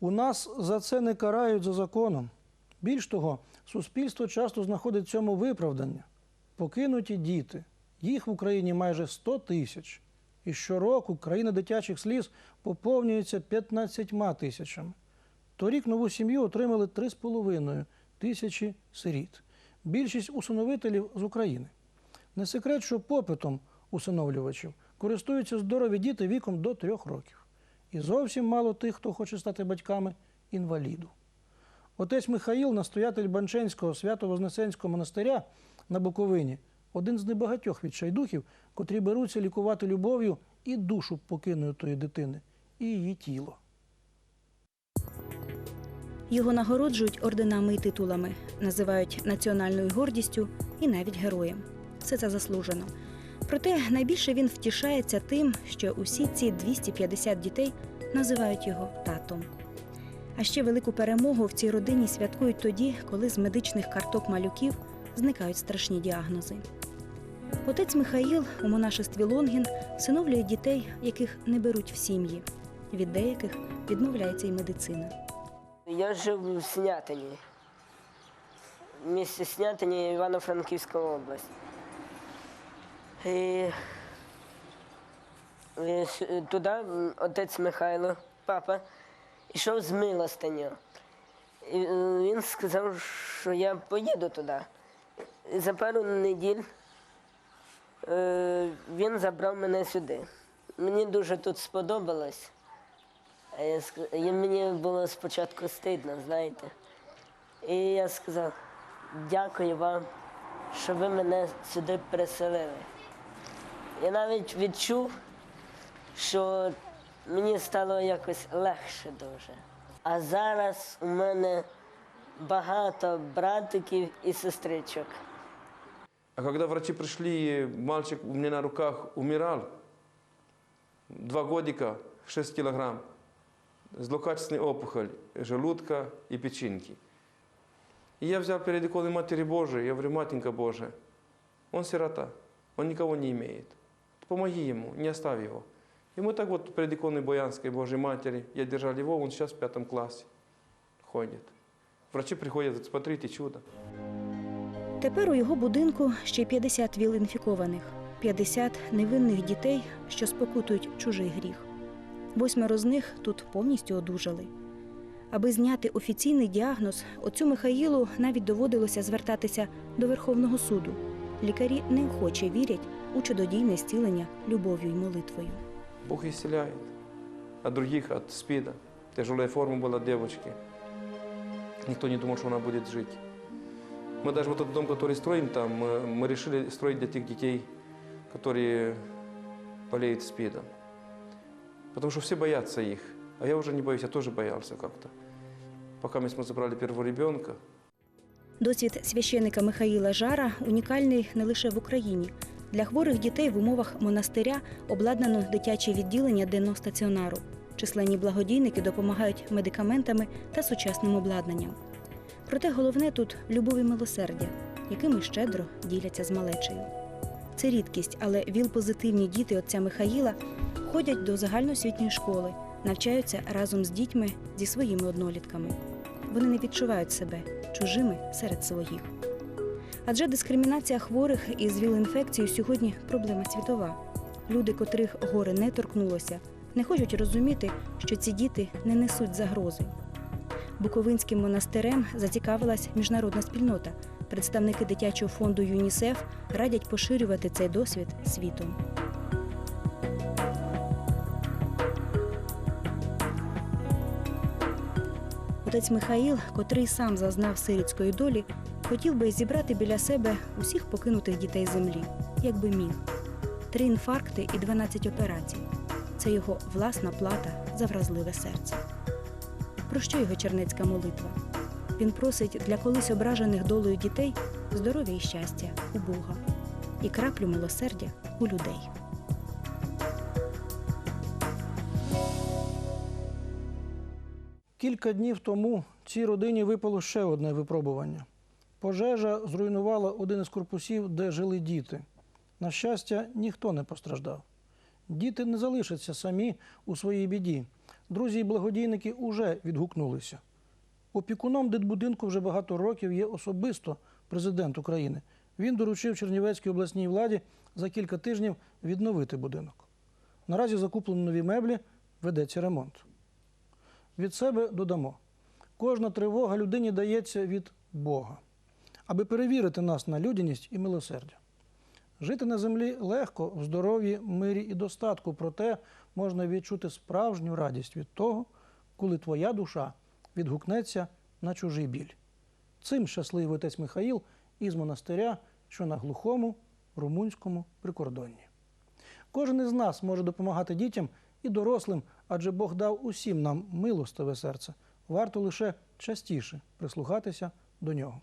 У нас за це не карають за законом. Більш того, суспільство часто знаходить цьому виправдання. Покинуті діти. Їх в Україні майже 100 тисяч. І щороку країна дитячих сліз поповнюється 15 тисячами. Торік нову сім'ю отримали 3,5 тисячі сиріт. Більшість усиновителів з України. Не секрет, що попитом усиновлювачів користуються здорові діти віком до трьох років. І зовсім мало тих, хто хоче стати батьками інваліду. Отець Михаїл, настоятель Банченського свято-Вознесенського монастиря на Буковині, один з небагатьох відчайдухів, котрі беруться лікувати любов'ю і душу покинутої дитини, і її тіло. Його нагороджують орденами і титулами, називають національною гордістю і навіть героєм. Все це заслужено. Проте найбільше він втішається тим, що усі ці 250 дітей називають його татом. А ще велику перемогу в цій родині святкують тоді, коли з медичних карток малюків зникають страшні діагнози. Отець Михаїл у монашестві Лонгін всиновлює дітей, яких не беруть в сім'ї. Від деяких відмовляється й медицина. Я жив в Снятині. Місті Снятині Івано-Франківська область. І, і туди отець Михайло, папа, йшов з милостиню. І е, він сказав, що я поїду туди. І за пару неділь е, він забрав мене сюди. Мені дуже тут сподобалось. І мені було спочатку стидно, знаєте. І я сказав, дякую вам, що ви мене сюди переселили. Я навіть відчув, що мені стало якось легше дуже. А зараз у мене багато братиків і сестричок. А когда врачи пришли, мальчик у меня на руках умирал. Два годика, 6 килограмм. Злокачественная опухоль желудка и печенки. И я взял перед иконой Матери Божией, я говорю, Матенька Божия, он сирота, он никого не имеет. Помоги ему, не оставь его. И мы так вот перед иконой Боянской Божьей Матери, я держал его, он сейчас в пятом классе ходит. Врачи приходят, смотрите, чудо. Тепер у його будинку ще 50 віл-інфікованих, 50 невинних дітей, що спокутують чужий гріх. Восьмеро з них тут повністю одужали. Аби зняти офіційний діагноз, отцю Михаїлу навіть доводилося звертатися до Верховного суду. Лікарі неохоче вірять у чудодійне зцілення любов'ю й молитвою. Бог исцеляет. А других от СПИДа. Тяжелая форма была девочки. Никто не думал, что она будет жить. Мы даже вот этот дом, который строим там, мы, мы решили строить для тех детей, которые болеют СПИДом. Потому что все боятся их. А я уже не боюсь, я тоже боялся как-то. Пока мы забрали первого ребенка, Досвід священика Михаїла Жара унікальний не лише в Україні. Для хворих дітей в умовах монастиря обладнано дитяче відділення денного стаціонару. Численні благодійники допомагають медикаментами та сучасним обладнанням. Проте головне тут любов і милосердя, якими щедро діляться з малечею. Це рідкість, але віл-позитивні діти отця Михаїла ходять до загальноосвітньої школи, навчаються разом з дітьми зі своїми однолітками. Вони не відчувають себе чужими серед своїх. Адже дискримінація хворих із ВІЛ-інфекцією сьогодні проблема світова. Люди, котрих горе не торкнулося, не хочуть розуміти, що ці діти не несуть загрози. Буковинським монастирем зацікавилась міжнародна спільнота. Представники дитячого фонду ЮНІСЕФ радять поширювати цей досвід світом. Отець Михаїл, котрий сам зазнав сирітської долі, хотів би зібрати біля себе усіх покинутих дітей землі, якби міг. Три інфаркти і 12 операцій. Це його власна плата за вразливе серце. Про що його чернецька молитва? Він просить для колись ображених долею дітей здоров'я і щастя у Бога і краплю милосердя у людей. Кілька днів тому цій родині випало ще одне випробування. Пожежа зруйнувала один із корпусів, де жили діти. На щастя, ніхто не постраждав. Діти не залишаться самі у своїй біді. Друзі і благодійники уже відгукнулися. Опікуном дитбудинку вже багато років є особисто президент України. Він доручив Чернівецькій обласній владі за кілька тижнів відновити будинок. Наразі закуплено нові меблі, ведеться ремонт. Від себе додамо: кожна тривога людині дається від Бога, аби перевірити нас на людяність і милосердя. Жити на землі легко, в здоров'ї, мирі і достатку, проте можна відчути справжню радість від того, коли твоя душа відгукнеться на чужий біль. Цим щасливий отець Михаїл із монастиря, що на глухому румунському прикордонні. Кожен із нас може допомагати дітям і дорослим, адже Бог дав усім нам милостиве серце. Варто лише частіше прислухатися до нього.